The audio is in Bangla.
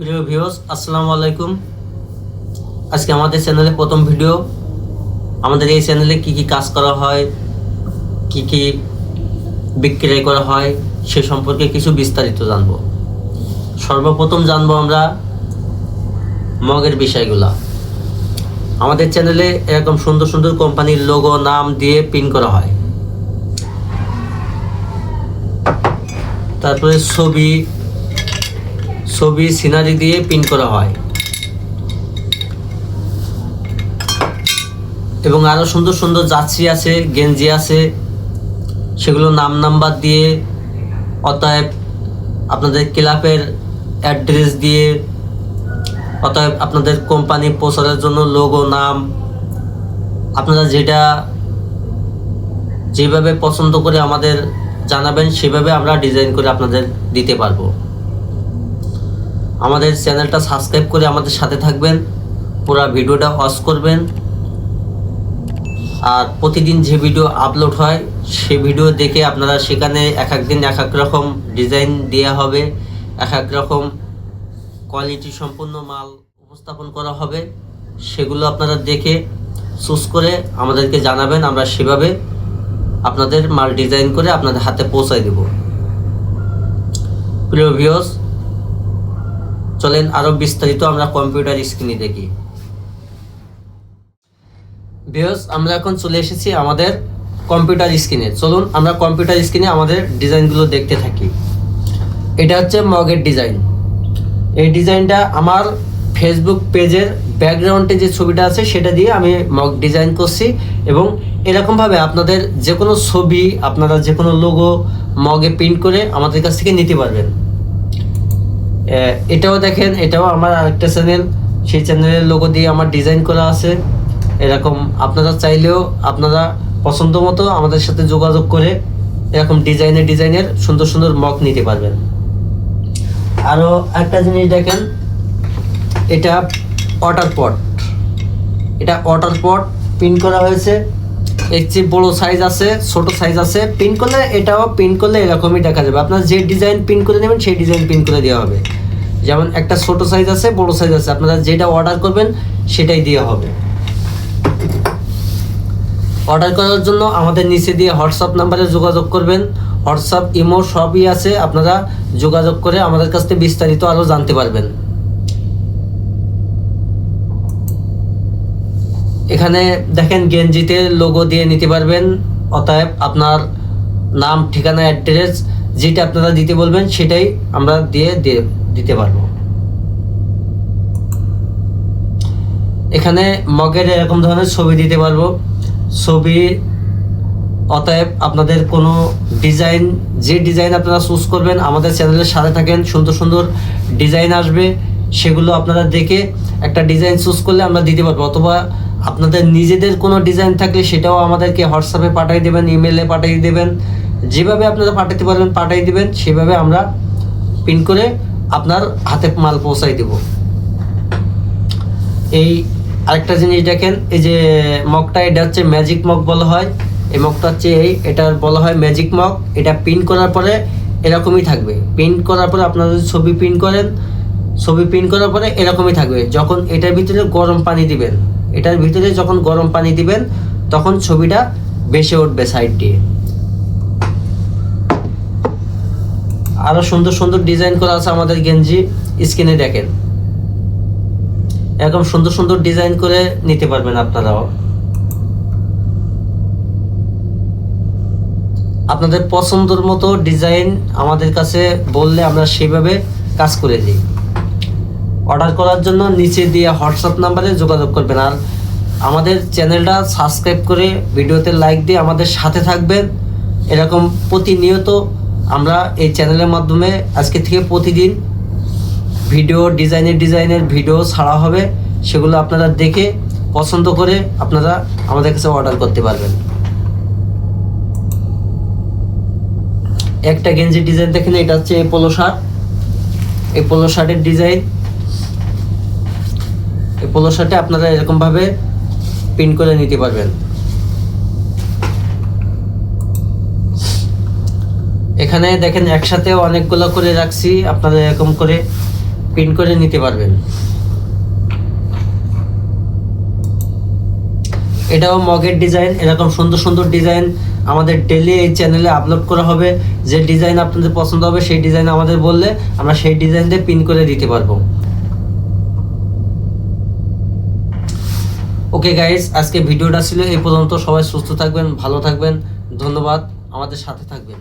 প্রিয় ভিউস আসসালামু আলাইকুম। আজকে আমাদের চ্যানেলে প্রথম ভিডিও আমাদের এই চ্যানেলে কি কি কাজ করা হয়, কি কি বিক্রয় করা হয়, সে সম্পর্কে কিছু বিস্তারিত জানব। সর্বপ্রথম জানব আমরা মগের বিষয়গুলা। আমাদের চ্যানেলে এরকম সুন্দর সুন্দর কোম্পানির লোগো নাম দিয়ে পিন করা হয়। তারপরে ছবি ছবি, সিনারি দিয়ে প্রিন্ট করা হয়। এবং আরও সুন্দর সুন্দর জার্সি আছে, গেঞ্জি আছে। সেগুলো নাম নাম্বার দিয়ে, অতএব আপনাদের ক্লাবের অ্যাড্রেস দিয়ে, অতএব আপনাদের কোম্পানি প্রচারের জন্য লোগো, নাম, আপনারা যেটা যেভাবে পছন্দ করে আমাদের জানাবেন, সেভাবে আমরা ডিজাইন করে আপনাদের দিতে পারব। আমাদের চ্যানেলটা সাবস্ক্রাইব করে আমাদের সাথে থাকবেন, পুরো ভিডিওটা ওয়াচ করবেন। আর প্রতিদিন যে ভিডিও আপলোড হয়, সে ভিডিও দেখে আপনারা সেখানে এক এক দিন এক এক রকম ডিজাইন দেওয়া হবে, এক এক রকম কোয়ালিটি সম্পূর্ণ মাল উপস্থাপন করা হবে। সেগুলো আপনারা দেখে, চুজ করে আমাদেরকে জানাবেন, আমরা সেভাবে আপনাদের মাল ডিজাইন করে আপনাদের হাতে পৌঁছায় দেব। প্রিয় ভিউস চলেন আরও বিস্তারিত আমরা কম্পিউটার স্ক্রিনে দেখি। ভিউস আমরা এখন চলে এসেছি আমাদের কম্পিউটার স্ক্রিনে চলুন আমরা কম্পিউটার স্ক্রিনে আমাদের ডিজাইনগুলো দেখতে থাকি। এটা হচ্ছে মগের ডিজাইন এই ডিজাইনটা আমার ফেসবুক পেজের ব্যাকগ্রাউন্ডে যে ছবিটা আছে, সেটা দিয়ে আমি মগ ডিজাইন করছি এবং এরকমভাবে আপনাদের যে কোনো ছবি, আপনারা যে কোনো লোগো মগে প্রিন্ট করে আমাদের কাছ থেকে নিতে পারবেন। এটাও দেখেন, এটাও আমার আরেকটা চ্যানেল সেই চ্যানেলের লোগো দিয়ে আমার ডিজাইন করা আছে। এরকম আপনারা চাইলেও আপনারা পছন্দ মতো আমাদের সাথে যোগাযোগ করে এরকম ডিজাইনের ডিজাইনের সুন্দর সুন্দর মগ নিতে পারবেন। আরও একটা জিনিস দেখেন, এটা ওয়াটার পট এটা ওয়াটার পট প্রিন্ট করা হয়েছে। এর চেয়ে বড়ো সাইজ আছে, ছোট সাইজ আছে। প্রিন্ট করলে এটাও প্রিন্ট করলে এরকমই দেখা যাবে। আপনার যে ডিজাইন প্রিন্ট করে নেবেন, সেই ডিজাইন প্রিন্ট করে দেওয়া হবে। যেমন একটা ছোট সাইজ আছে, বড় সাইজ আছে। আপনারা যেটা অর্ডার করবেন, সেটাই দেওয়া হবে। অর্ডার করার জন্য আমাদের নিচে দিয়ে হোয়াটসঅ্যাপ নাম্বারে যোগাযোগ করবেন। হোয়াটসঅ্যাপ ইমো সবই আছে। আপনারা যোগাযোগ করে আমাদের কাছ থেকে বিস্তারিত আরও জানতে পারবেন। এখানে দেখেন গেঞ্জিতে লোগো দিয়ে নিতে পারবেন। অতএব আপনার নাম, ঠিকানা অ্যাড্রেস যেটা আপনারা দিতে বলবেন, সেটাই আমরা দিয়ে দিয়ে দিতে পারব। এখানে মগের এরকম ধরনের ছবি দিতে পারব। ছবি, অতএব আপনাদের কোনো ডিজাইন, যে ডিজাইন আপনারা চুজ করবেন, আমাদের চ্যানেলের সাথে থাকেন, সুন্দর সুন্দর ডিজাইন আসবে, সেগুলো আপনারা দেখে একটা ডিজাইন চুজ করলে আমরা দিতে পারব। অথবা আপনাদের নিজেদের কোনো ডিজাইন থাকলে সেটাও আমাদেরকে হোয়াটসঅ্যাপে পাঠিয়ে দেবেন ইমেলে পাঠিয়ে দেবেন। যেভাবে আপনারা পাঠাতে পারবেন, পাঠিয়ে দেবেন, সেভাবে আমরা প্রিন্ট করে আপনার হাতে মাল পৌঁছাই দেবো। এই আরেকটা জিনিস দেখেন, এই যে মগটা, এটা হচ্ছে ম্যাজিক মগ বলা হয়। এই মগটা হচ্ছে এই, এটার বলা হয় ম্যাজিক মগ এটা প্রিন্ট করার পরে এরকমই থাকবে। প্রিন্ট করার পরে আপনারা যদি ছবি প্রিন্ট করেন, ছবি প্রিন্ট করার পরে এরকমই থাকবে। যখন এটার ভিতরে গরম পানি দিবেন, এটার ভিতরে যখন গরম পানি দিবেন, তখন ছবিটা বেসে উঠবে সাইড দিয়ে। আরও সুন্দর সুন্দর ডিজাইন করা আছে আমাদের গেঞ্জি স্ক্রিনে দেখেন। এরকম সুন্দর সুন্দর ডিজাইন করে নিতে পারবেন আপনারাও। আপনাদের পছন্দের মতো ডিজাইন আমাদের কাছে বললে আমরা সেভাবে কাজ করে দিই। অর্ডার করার জন্য নিচে দিয়ে হোয়াটসঅ্যাপ নাম্বারে যোগাযোগ করবেন আর আমাদের চ্যানেলটা সাবস্ক্রাইব করে ভিডিওতে লাইক দিয়ে আমাদের সাথে থাকবেন। এরকম প্রতিনিয়ত আমরা এই চ্যানেলের মাধ্যমে আজকে থেকে প্রতিদিন ভিডিও ডিজাইনের ডিজাইনের ভিডিও ছাড়া হবে, সেগুলো আপনারা দেখে, পছন্দ করে আপনারা আমাদের কাছে অর্ডার করতে পারবেন। একটা গেঞ্জি ডিজাইন দেখেন, এটা হচ্ছে এই পোলো শার্ট এই পোলো শার্টের ডিজাইন এই পোলো শার্টে আপনারা এরকমভাবে প্রিন্ট করে নিতে পারবেন। এখানে দেখেন একসাথে অনেকগুলো করে রাখছি, আপনারা এরকম করে প্রিন্ট করে নিতে পারবেন। এটাও মগের ডিজাইন, এরকম সুন্দর সুন্দর ডিজাইন আমাদের ডেলি এই চ্যানেলে আপলোড করা হবে। যে ডিজাইন আপনাদের পছন্দ হবে, সেই ডিজাইন আমাদের বললে আমরা সেই ডিজাইন দিয়ে পিন করে দিতে পারব। ওকে গাইস আজকে ভিডিওটা ছিল এই পর্যন্ত। সবাই সুস্থ থাকবেন, ভালো থাকবেন, ধন্যবাদ। আমাদের সাথে থাকবেন।